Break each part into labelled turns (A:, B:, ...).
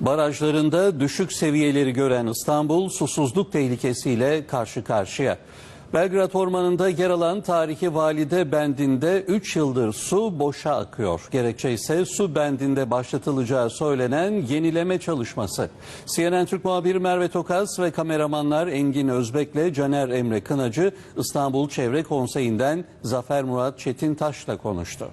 A: Barajlarında düşük seviyeleri gören İstanbul susuzluk tehlikesiyle karşı karşıya. Belgrad Ormanı'nda yer alan tarihi Valide Bendi'nde 3 yıldır su boşa akıyor. Gerekçe ise su bendinde başlatılacağı söylenen yenileme çalışması. CNN Türk muhabiri Merve Tokaz ve kameramanlar Engin Özbek'le Caner Emre Kınacı İstanbul Çevre Konseyi'nden Zafer Murat Çetintaş'la konuştu.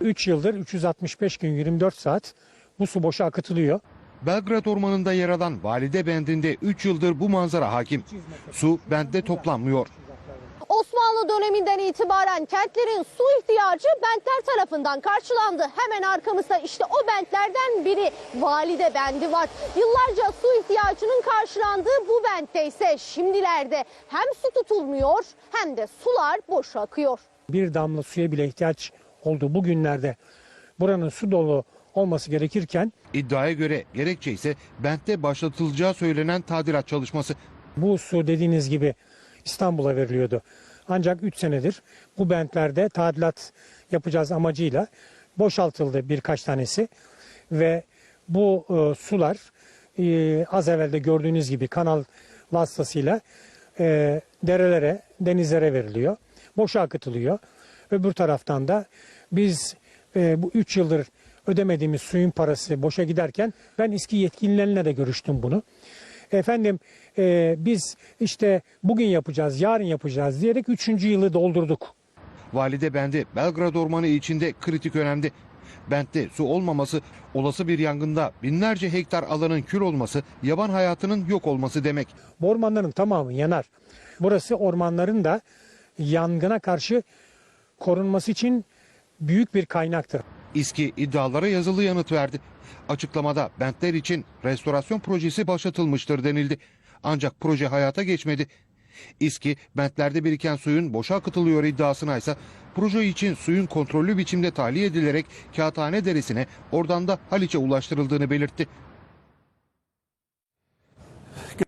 B: 3 yıldır 365 gün 24 saat bu su boşa akıtılıyor.
C: Belgrad Ormanı'nda yer alan Valide Bendi'nde 3 yıldır bu manzara hakim. Su bentte toplanmıyor.
D: Osmanlı döneminden itibaren kentlerin su ihtiyacı bentler tarafından karşılandı. Hemen arkamızda işte o bentlerden biri Valide Bendi var. Yıllarca su ihtiyacının karşılandığı bu bentte ise şimdilerde hem su tutulmuyor hem de sular boş akıyor.
B: Bir damla suya bile ihtiyaç olduğu bu günlerde buranın su dolu olması gerekirken
C: İddiaya göre gerekçe ise bentte başlatılacağı söylenen tadilat çalışması.
B: bu su dediğiniz gibi İstanbul'a veriliyordu. Ancak 3 senedir bu bentlerde tadilat yapacağız amacıyla boşaltıldı birkaç tanesi ve bu e, sular e, az evvel de gördüğünüz gibi kanal vasıtasıyla e, derelere, denizlere veriliyor. Boşa akıtılıyor. Öbür taraftan da biz e, bu 3 yıldır ödemediğimiz suyun parası boşa giderken ben İSKİ yetkililerine de görüştüm bunu. Efendim e, biz işte bugün yapacağız, yarın yapacağız diyerek 3. yılı doldurduk.
C: Valide Bendi Belgrad Ormanı içinde kritik önemde. Bentte su olmaması, olası bir yangında binlerce hektar alanın kül olması, yaban hayatının yok olması demek.
B: Bu ormanların tamamı yanar. Burası ormanların da yangına karşı korunması için büyük bir kaynaktır.
C: İSKİ iddialara yazılı yanıt verdi. Açıklamada bentler için restorasyon projesi başlatılmıştır denildi. Ancak proje hayata geçmedi. İSKİ bentlerde biriken suyun boşa akıtılıyor iddiasına ise proje için suyun kontrollü biçimde tahliye edilerek Kağıthane Deresi'ne oradan da Haliç'e ulaştırıldığını belirtti.